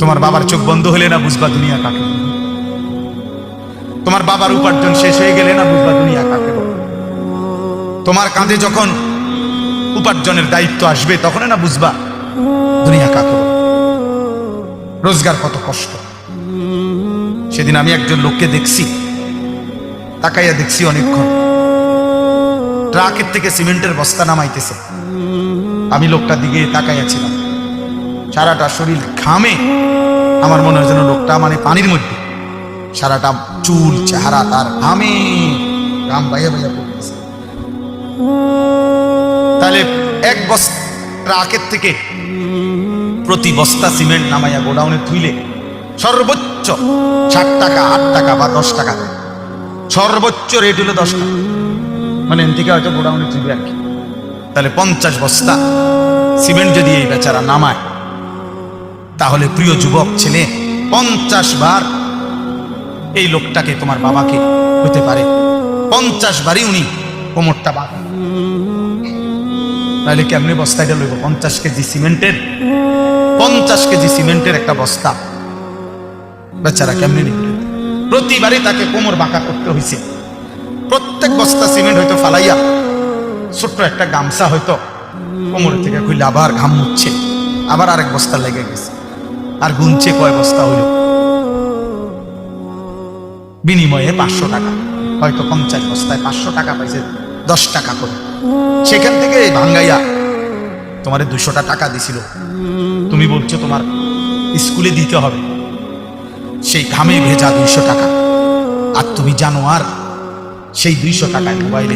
তোমার বাবার চোখ বন্ধ হলে না বুঝবা দুনিয়া কাকে তোমার বাবার উপার্জন শেষ হয়ে গেলে না বুঝবা দুনিয়া কাকে তোমার কাঁধে যখন উপার্জনের দায়িত্ব আসবে, তখন না বুঝবা দুনিয়া কাকে রোজগার কত কষ্ট। সেদিন আমি একজন লোককে দেখছি, তাকাইয়া দেখছি অনেকক্ষণ। ট্রাকের থেকে সিমেন্টের বস্তা নামাইতেছে। আমি লোকটার দিকে তাকাইয়াছিলাম সারাটা শরীর ঘামে। আমার মনে হয় যেন লোকটা মানে পানির মধ্যে। সারাটা চুল, চেহারা তার ঘামে। ঘাম বাইয়া বাইয়া পড়তেছে। তাহলে এক বস্তা ট্রাকের থেকে প্রতি বস্তা সিমেন্ট নামাইয়া গোডাউনে তুইলে সর্বোচ্চ ষাট টাকা, আট টাকা বা দশ টাকা সর্বোচ্চ রেট হলো দশ টাকা। মানে এন থেকে হয়তো গোডাউনে তুলবে আর কি। তাহলে পঞ্চাশ বস্তা সিমেন্ট যদি এই বেচারা নামায় তাহলে প্রিয় যুবক ছেলে, পঞ্চাশ বার এই লোকটাকে তোমার বাবাকে হতে পারে। পঞ্চাশ বারই উনি কোমরটা বাদ তাহলে কেমনি বস্তাটা লইব? পঞ্চাশ কেজি সিমেন্টের, পঞ্চাশ কেজি সিমেন্টের একটা বস্তা। বেচারা কেমনি নিবে? প্রতিবারই তাকে কোমর বাঁকা করতে হয়েছে প্রত্যেক বস্তা সিমেন্ট হয়তো ফালাইয়া ছোট্ট একটা গামছা হয়তো কোমর থেকে খুললে আবার ঘাম মুচ্ছে আবার আরেক বস্তা লেগে গেছে। আর গুনছে কয় বস্তা হইল? বিনিময়ে পাঁচশো টাকা। হয়তো পঞ্চাশ বস্তায় পাঁচশো টাকা পাইছে, দশ টাকা করে। সেখান থেকে ভাঙ্গাইয়া তোমার দুশোটা টাকা দিছিল। তুমি বলছো তোমার স্কুলে দিতে হবে। সেই ঘামে ভেজা দুইশো টাকা। আর তুমি জানো আর, সেই দুইশো টাকায় মোবাইলে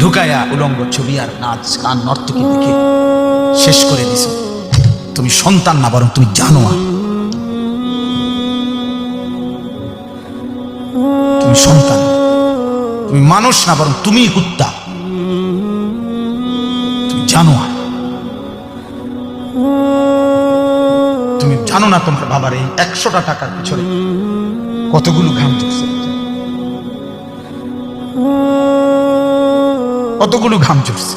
ঢুকায়া উলঙ্গ ছবি আর নাচ গান নর্তকী দেখে শেষ করে দিছ। তুমি সন্তান না, বরং তুমি জানো তুমি সন্তান। তুমি মানুষ না, বরং তুমি কুত্তা। তুমি জানো তুমি জানো না তোমার বাবার এই একশোটা টাকার পিছনে কতগুলো ঘাম চুকছে কতগুলো ঘাম চুকছে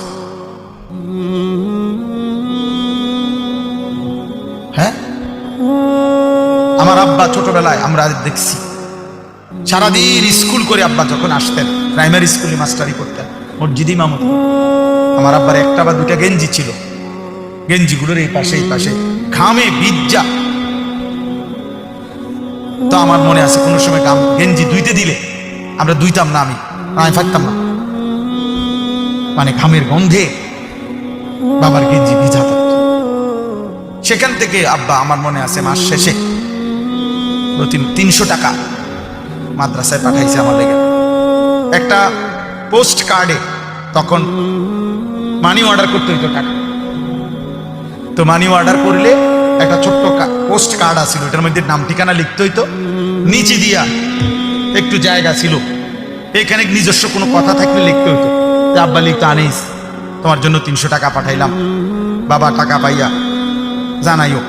আব্বা ছোটবেলায় আমরা দেখছি। সারাদিন স্কুল করে আব্বা যখন আসতেন প্রাইমারি স্কুলে মাস্টারি করতেন, মসজিদি মামুদ আমার আব্বার একটা বা দুটা গেঞ্জি ছিল। গেঞ্জিগুলোর এই পাশে এই পাশে, ঘামে বিজ্জা। তো আমার মনে আছে, কোনো সময় গাম গেঞ্জি দুইতে দিলে আমরা দুইতাম না আমি আমি ফাটতাম না। মানে ঘামের গন্ধে বাবার গেঞ্জি ভিজা থাকতো। সেখান থেকে আব্বা, আমার মনে আছে, মাস শেষে তিনশো টাকা মাদ্রাসায় পাঠাইছে আমার লেগে। একটা পোস্ট কার্ডে তখন মানি অর্ডার করতে হইতো টাকা। তো মানি অর্ডার করলে একটা ছোট্ট পোস্ট কার্ড আছিল এটার মধ্যে নাম ঠিকানা লিখতে হইতো। নিচে দিয়া একটু জায়গা ছিল। এখানে নিজস্ব কোনো কথা থাকলে লিখতে হইতো। আব্বা লিখতো, আনিস, তোমার জন্য তিনশো টাকা পাঠাইলাম। বাবা টাকা পাইয়া জানাইও।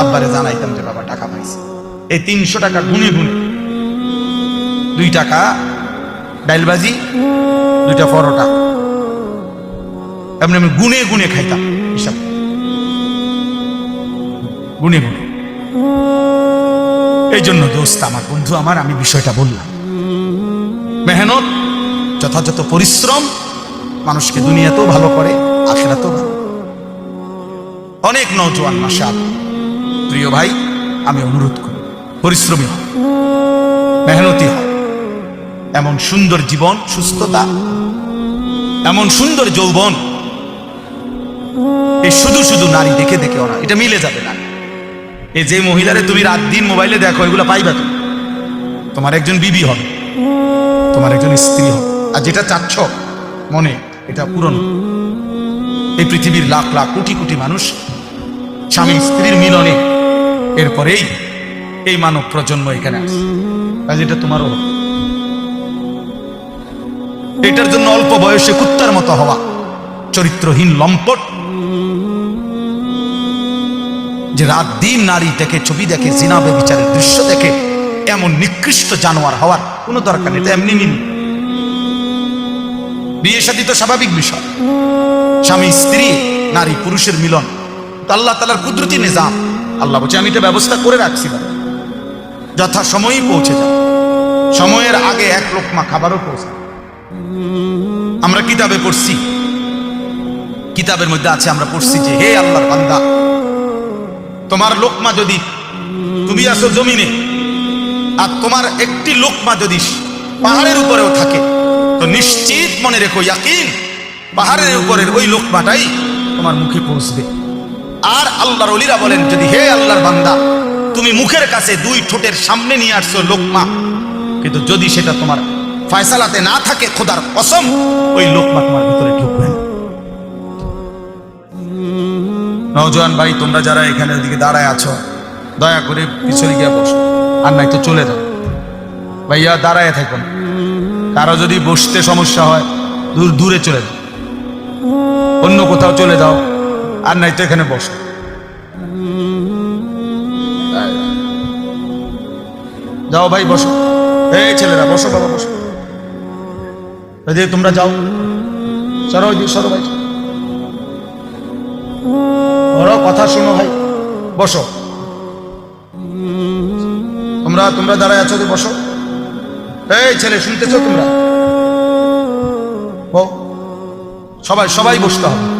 আব্বারে জানাইতাম যে বাবা টাকা পাইছে। এই তিনশো টাকা গুনে গুনে। দুই টাকা ডাইলবাজি দুইটা পরোটা। এমনি আমি গুনে গুনে খাইতাম হিসাব। গুনে গুনে। এই জন্য দোস্ত, আমার বন্ধু আমার, আমি বিষয়টা বললাম। মেহনত, যথাযথ পরিশ্রম মানুষকে দুনিয়াতেও ভালো করে, আখেরাতেও ভালো। অনেক নৌজওয়ান মাসা প্রিয় ভাই, আমি অনুরোধ করি, পরিশ্রমী হও, মেহনতি হও। এমন সুন্দর জীবন, সুস্থতা, এমন সুন্দর যৌবন এই শুধু শুধু নারী দেখে দেখে ওরা, এটা মিলে যাবে না। এই যে মহিলারে তুমি রাত দিন মোবাইলে দেখো, এগুলো পাইবা তুমি। তোমার একজন বিবি হবে, তোমার একজন স্ত্রী হবে। আর যেটা চাচ্ছ মনে, এটা পূরণ এই পৃথিবীর লাখ লাখ কোটি কোটি মানুষ স্বামী স্ত্রীর মিলনে এরপরেই এই মানব প্রজন্ম এখানে আসে। কাজে এটা তোমারও এটার জন্য অল্প বয়সে কুত্তার মতো হওয়া, চরিত্রহীন লম্পট, যে রাত দিন নারী দেখে, ছবি দেখে জিনাবে বিচারের দৃশ্য দেখে, এমন নিকৃষ্ট জানোয়ার হওয়ার কোনো দরকার নেই এমনি মিল বিয়ে সাথী তো স্বাভাবিক বিষয়। স্বামী, স্ত্রী, নারী, পুরুষের মিলন আল্লাহ তালার কুদরতি নিজাম। আল্লাহ বলছে, আমি এটা ব্যবস্থা করে রাখছিলাম যথা সময়ই পৌঁছে যাবে। সময়ের আগে এক লোকমা খাবারও পৌঁছে আমরা কিতাবে পড়ছি। কিতাবের মধ্যে আছে, আমরা পড়ছি যে, হে আল্লাহর বান্দা, তোমার লোকমা যদি, তুমি আসো জমিনে, আর তোমার একটি লোকমা যদি পাহাড়ের উপরেও থাকে, তো নিশ্চিত মনে রেখো, ইয়াকিন, পাহাড়ের উপরের ওই লোকমাটাই তোমার মুখে পৌঁছবে। আর আল্লাহর অলিরা বলেন, যদি হে আল্লাহর বান্দা, তুমি মুখের কাছে দুই ঠোঁটের সামনে নিয়ে আসছো লোকমা, কিন্তু যদি সেটা তোমার ফয়সালাতে না থাকে, খোদার কসম, ওই লোকমা তোমার ভিতরে ঢুকবে না। নওজোয়ান ভাই, তোমরা যারা এখানে ওদিকে দাঁড়ায় আছো, দয়া করে পিছনে গিয়ে বসো, আর নাই তো চলে যাও। ভাইয়া, দাঁড়ায় থাকুন কারও যদি বসতে সমস্যা হয়, দূর, দূরে চলে যাও। অন্য কোথাও চলে যাও। আর নাই তো এখানে বসো। যাও ভাই বসো। এই ছেলেরা বসো বাবা বসো। যে তোমরা যাও। সরো ওই দিকে, সরো ভাই। ওরা কথা শোনো ভাই। বসো। তোমরা তোমরা দাঁড়ায় আছো বসো। এই ছেলে শুনতেছো তোমরা? সবাই সবাই বসতে হবে।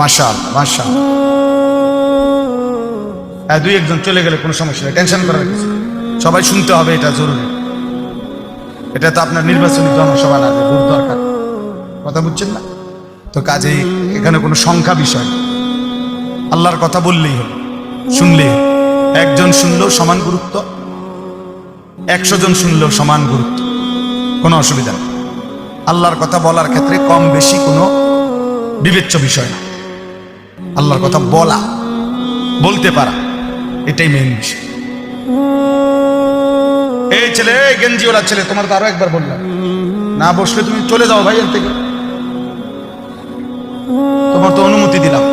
মাশাল মাশাল হ্যাঁ দুই একজন চলে গেলে কোনো সমস্যা নেই, টেনশন করার কিছু সবাই শুনতে হবে, এটা জরুরি। এটা তো আপনার নির্বাচনী জনসভা না ভোট দরকার। কথা বুঝছেন না? তো কাজেই এখানে কোনো সংখ্যা বিষয় আল্লাহর কথা বললেই হলো শুনলেই একজন শুনলেও সমান গুরুত্ব, একশো জন শুনলেও সমান গুরুত্ব, কোনো অসুবিধা নেই। আল্লাহর কথা বলার ক্ষেত্রে কম বেশি কোনো বিবেচ্য বিষয় না। আল্লাহর কথা বলা, বলতে পারা, এটাই মেইন বিষয়। এই ছেলে, এই গেঞ্জিওয়ালা ছেলে তোমার তো আরও একবার বললাম, না বসলে তুমি চলে যাও ভাই এর থেকে। তোমার তো অনুমতি দিলাম।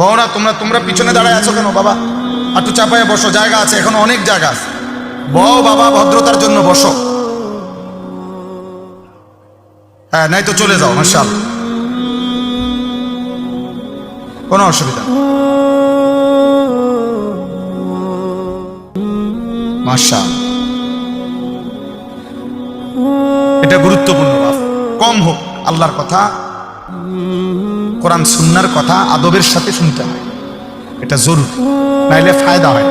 বড়রা, তোমরা তোমরা পিছনে দাঁড়ায় আছো কেন বাবা? একটু চাপায় বসো, জায়গা আছে, এখনও অনেক জায়গা আছে। বও, বাবা, ভদ্রতার জন্য বসো। হ্যাঁ নাই তো চলে যাও মার্শাল কোনো অসুবিধা। মার্শাল এটা গুরুত্বপূর্ণ বাপ। কম হোক, আল্লাহর কথা, কোরআন সুন্নার কথা, আদবের সাথে শুনতে হয়। এটা জরুরি, নাইলে ফায়দা হয়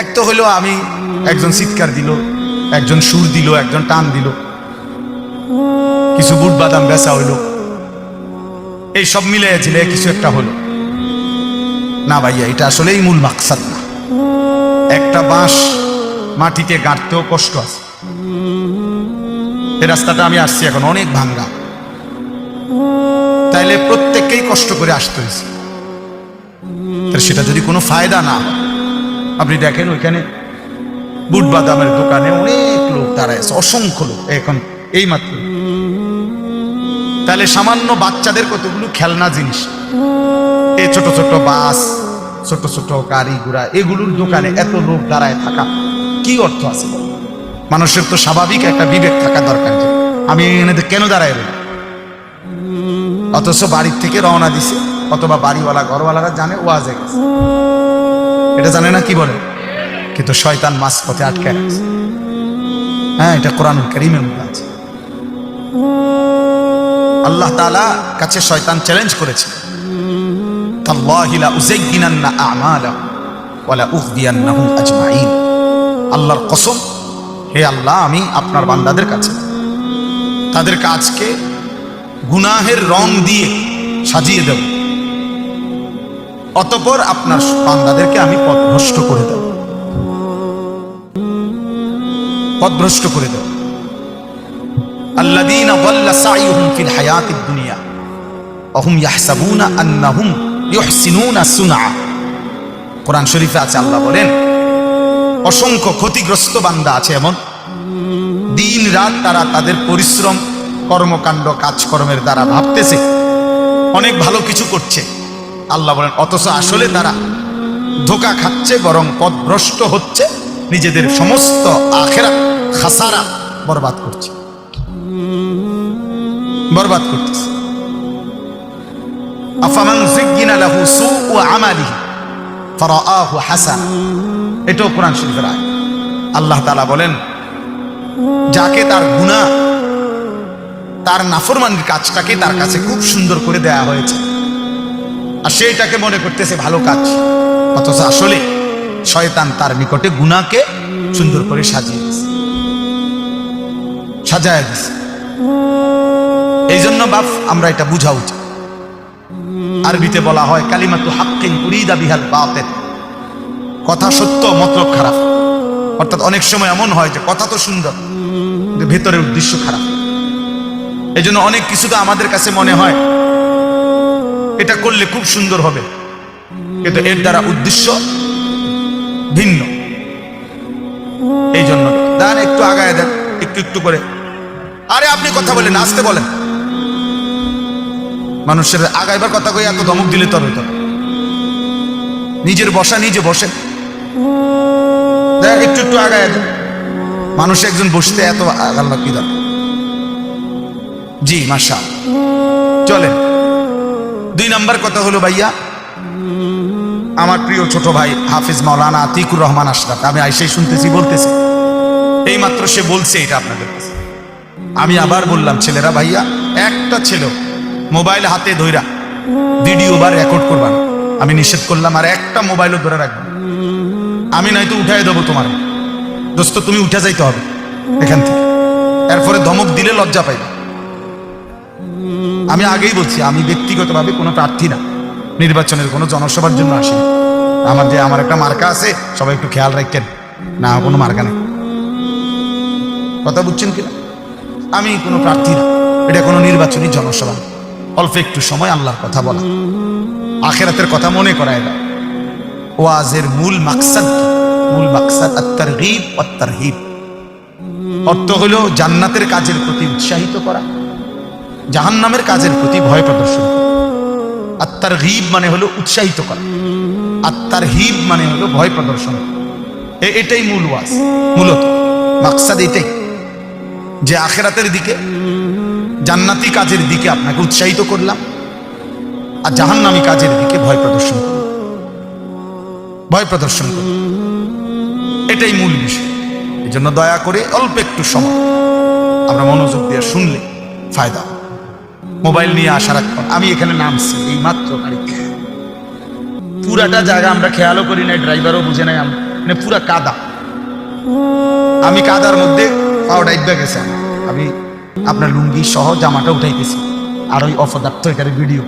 এক তো হলো আমি একজন চিৎকার দিল, একজন সুর দিল, একজন টান দিল। কিছু বুট বাদাম বেচা হইল। এই সব মিলে ঝিলে কিছু একটা হলো। না ভাইয়া, এটা আসলেই মূল মাকসাদ না। একটা বাঁশ মাটিতে গাঁটতেও কষ্ট আছে। এই রাস্তাটা আমি আসছি এখন অনেক ভাঙ্গা তাইলে প্রত্যেককেই কষ্ট করে আসতে হয়েছে। সেটা যদি কোনো ফায়দা না আপনি দেখেন ওইখানে বুট বাদামের দোকানে অনেক লোক দাঁড়ায় আছে, অসংখ্য লোক। এখন এই মাত্র তাহলে সামান্য বাচ্চাদের কতগুলো খেলনা জিনিস? এই ছোট ছোট বাস, ছোট ছোট গাড়ি ঘোড়া, এগুলোর দোকানে এত লোক দাঁড়ায় থাকা কি অর্থ আছে? মানুষের তো স্বাভাবিক একটা বিবেক থাকা দরকার আমি এখানে কেন রইলাম? অথচ বাড়ির থেকে রওনা দিছে, অথবা বাড়িওয়ালা, ঘরওয়ালারা জানে ওয়াজে গেছে। এটা জানে না কি বলে? কিন্তু শয়তান মাছ পথে আটকে হ্যাঁ এটা কোরআনুল করিমের মধ্যে আছে। আল্লাহ তালা কাছে শয়তান চ্যালেঞ্জ করেছে। আল্লাহর কসম, হে আল্লাহ, আমি আপনার বান্দাদের কাছে তাদের কাজকে গুনাহের রং দিয়ে সাজিয়ে দেব। অতপর আপনার বান্দাদেরকে আমি পথভ্রষ্ট করে দেব। পথভ্রষ্ট করে দেব। الذين ضل سعيهم في الحياة الدنيا وهم يحسبون أنهم يحسنون صنعا কোরআন শরীফে আছে, আল্লাহ বলেন, অসংখ্য ক্ষতিগ্রস্ত বান্দা আছে এমন। দিন রাত তারা তাদের পরিশ্রম, কর্মকাণ্ড, কাজকর্মের দ্বারা ভাবতেছে, অনেক ভালো কিছু করছে। আল্লাহ বলেন, অথচ আসলে তারা ধোকা খাচ্ছে, বরং পথভ্রষ্ট হচ্ছে, নিজেদের সমস্ত আখেরা খাসারা বরবাদ করছে। বরবাদ করতেছে। তার কাছে খুব সুন্দর করে দেয়া হয়েছে। আর সেইটাকে মনে করতেছে ভালো কাজ। অথচ আসলে শয়তান তার নিকটে গুনাহকে সুন্দর করে সাজিয়ে দিয়েছে। সাজায় দিছে এই জন্য বাপ, আমরা এটা বুঝা উচিত। আরবিতে বলা হয়, কালিমাতু হাক্কিন উরিদা বিহাল বাতেন কথা সত্য, মতলব খারাপ। অর্থাৎ অনেক সময় এমন হয় যে কথা তো সুন্দর, কিন্তু ভেতরের উদ্দেশ্য খারাপ। এই জন্য অনেক কিছু তো আমাদের কাছে মনে হয়, এটা করলে খুব সুন্দর হবে। কিন্তু এর দ্বারা উদ্দেশ্য ভিন্ন। এই জন্য দেন একটু আগায় দেন, একটু একটু করে। আরে আপনি কথা বলেন আসতে বলেন। মানুষের আগাইবার কথা কই এত ধমক দিলে তবে তো নিজের বসা নিজে বসে। দেখ, একটু একটু আগায় মানুষ একজন বসতে এত আগাল্লা কি দরকার জি মাসা চলে দুই নাম্বার কথা হলো, ভাইয়া, আমার প্রিয় ছোট ভাই হাফিজ মাওলানা আতিকুর রহমান আশরাফ। আমি আইসেই শুনতেছি, বলতেছি। এই মাত্র সে বলছে এটা আপনাদের কাছে। আমি আবার বললাম, ছেলেরা, ভাইয়া, একটা ছেলে মোবাইল হাতে ধইরা ভিডিও বা রেকর্ড করবা। আমি নিষেধ করলাম আর একটা মোবাইলও ধরে রাখব আমি নয়তো উঠাই দেবো তোমার। দোস্ত, তুমি উঠে যাইতে হবে এখান থেকে। এরপরে ধমক দিলে লজ্জা পাইবে। আমি আগেই বলছি, আমি ব্যক্তিগতভাবে কোনো প্রার্থী না। নির্বাচনের কোনো জনসভার জন্য আসি আমার যে আমার একটা মার্কা আছে, সবাই একটু খেয়াল রাখতেন না, কোনো মার্কা নেই। কথা বুঝছেন কিনা? আমি কোনো প্রার্থী না। এটা কোনো নির্বাচনী জনসভা। অল্প একটু সময় আল্লাহর কথা বলা। আখেরাতের কথা মনে করায় দেয় ওয়াজের মূল মাকসাদ মূল মাকসাদ আত্মার হিব অত্যার হিব অর্থ হলো জান্নাতের কাজের প্রতি উৎসাহিত করা। জাহান্নামের কাজের প্রতি ভয় প্রদর্শন করা। আত্মার হিব মানে হলো উৎসাহিত করা। আত্মার হিব মানে হলো ভয় প্রদর্শন করা। এটাই মূল ওয়াজ। মূলত মাকসাদ এটাই যে আখেরাতের দিকে জান্নাতি কাজের দিকে আপনাকে উৎসাহিত করলাম আর জাহান্নামী কাজের দিকে ভয় প্রদর্শন করলাম। ভয় প্রদর্শন করলাম। এটাই মূল বিষয়। এই জন্য দয়া করে অল্প একটু সময়। আমরা মনোযোগ দিয়ে শুনলে ফায়দা মোবাইল নিয়ে রাখবেন আমি এখানে নামছি এই মাত্র গাড়িতে পুরাটা জায়গা আমরা খেয়ালও করি নাই, ড্রাইভারও বুঝে নাই আমরা। মানে পুরা কাদা। আমি কাদার মধ্যে পাও ডাইবা গেছে আমি আপনার লুঙ্গি সহ জামাটা উঠাইতেছি আর ওই অপদার্থ এখানে ভিডিও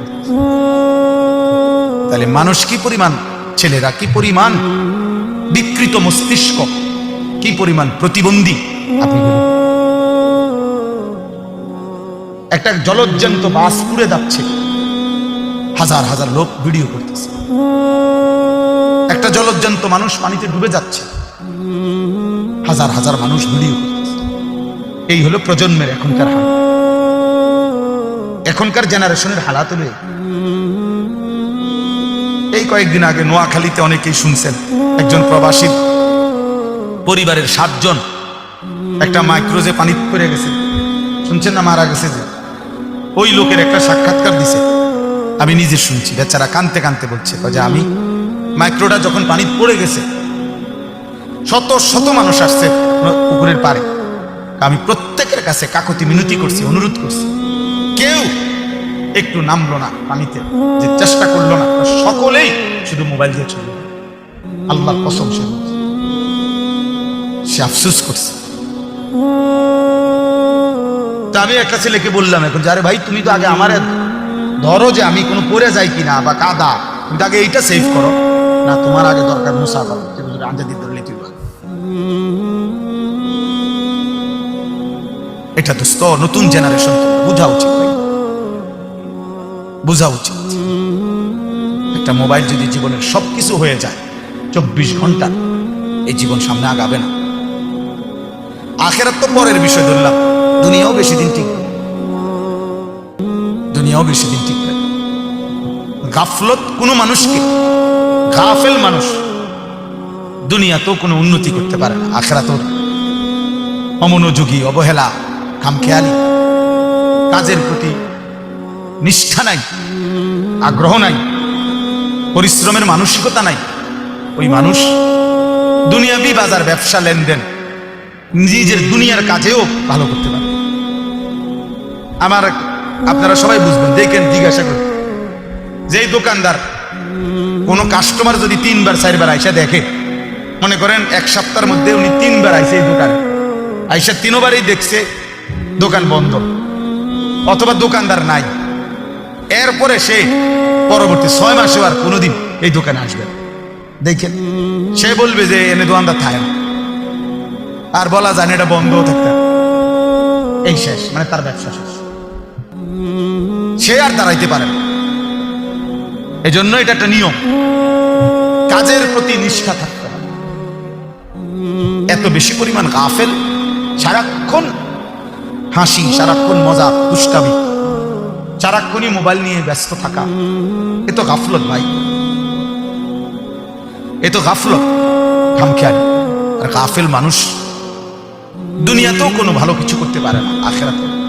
তাহলে মানুষ কি পরিমাণ, ছেলেরা কি পরিমাণ বিকৃত মস্তিষ্ক, কি পরিমাণ প্রতিবন্ধী? একটা জলজ্জান্ত বাস পুড়ে যাচ্ছে। হাজার হাজার লোক ভিডিও করতেছে। একটা জলজ্জান্ত মানুষ পানিতে ডুবে যাচ্ছে। হাজার হাজার মানুষ ভিডিও করতেছে। এই হলো প্রজন্মের এখনকার হাল। এখনকার জেনারেশনের হালাত হলে এই। কয়েকদিন আগে নোয়াখালীতে অনেকেই শুনছেন, একজন প্রবাসী, পরিবারের সাতজন, একটা মাইক্রোজে পানি পড়ে গেছে। শুনছেন না, মারা গেছে যে? ওই লোকের একটা সাক্ষাৎকার দিছে। আমি নিজে শুনছি, বেচারা কানতে কানতে বলছে যে আমি মাইক্রোটা যখন পানি পড়ে গেছে, শত শত মানুষ আসছে পুকুরের পারে আমি প্রত্যেকের কাছে কাকতি মিনতি করছি, অনুরোধ করছি। কেউ একটু নামলো না পানিতে, যে চেষ্টা করল না সকলেই শুধু মোবাইল দিয়ে চলল আল্লাহর কসম সে আফসুস করছে। আমি একটা ছেলেকে বললাম এখন যে, আরে ভাই, তুমি তো আগে আমার ধরো যে আমি কোনো পড়ে যাই কিনা বা কাদা, তুমি তো আগে এইটা সেভ করো। না, তোমার আগে দরকার মুসা আঞ্জা এটা দোস্ত নতুন জেনারেশন বোঝা উচিত বোঝা উচিত। একটা মোবাইল যদি জীবনের সবকিছু হয়ে যায়, চব্বিশ ঘণ্টা এই জীবন সামনে আগাবে না। আখেরাত তো পরের বিষয় ধরলাম, দুনিয়াও বেশি দিন ঠিক দুনিয়াও বেশি দিন ঠিক। গাফলত কোনো মানুষকে, গাফেল মানুষ দুনিয়াতেও কোনো উন্নতি করতে পারে না, আখেরাতেও অমনোযোগী, অবহেলা খামখেয়ালি কাজের প্রতি নিষ্ঠা নাই, আগ্রহ নাই, পরিশ্রমের মানসিকতা নাই। ওই মানুষ দুনিয়াবি বাজার ব্যবসা লেনদেন, নিজের দুনিয়ার কাজেও ভালো করতে পারে। আমার আপনারা সবাই বুঝবেন, দেখেন, জিজ্ঞাসা করেন। যে এই দোকানদার কোনো কাস্টমার যদি তিনবার, চারবার আইসা দেখে, মনে করেন এক সপ্তাহের মধ্যে উনি তিনবার আইসে এই দোকানে। আইসা তিনবারই দেখছে দোকান বন্ধ। অথবা দোকানদার নাই। এরপরে সে পরবর্তী ছয় মাসে আর কোনোদিন এই দোকানে আসবে দেখেন, সে বলবে যে এনে দোকানদার থাকে আর বলা যায় এটা বন্ধও থাকতে এই শেষ মানে তার ব্যবসা শেষ। সে আর দাঁড়াইতে পারে না। এজন্য এটা একটা নিয়ম। কাজের প্রতি নিষ্ঠা থাকতে হবে। এত বেশি পরিমাণ গাফেল সারাক্ষণ হাসি, সারাক্ষণ মজা, দুষ্টামি। সারাক্ষণই মোবাইল নিয়ে ব্যস্ত থাকা। এ তো গাফলত ভাই। এ তো গাফলত। খামখেয়ালি আর গাফেল মানুষ দুনিয়াতেও কোনো ভালো কিছু করতে পারে না, আখেরাতে।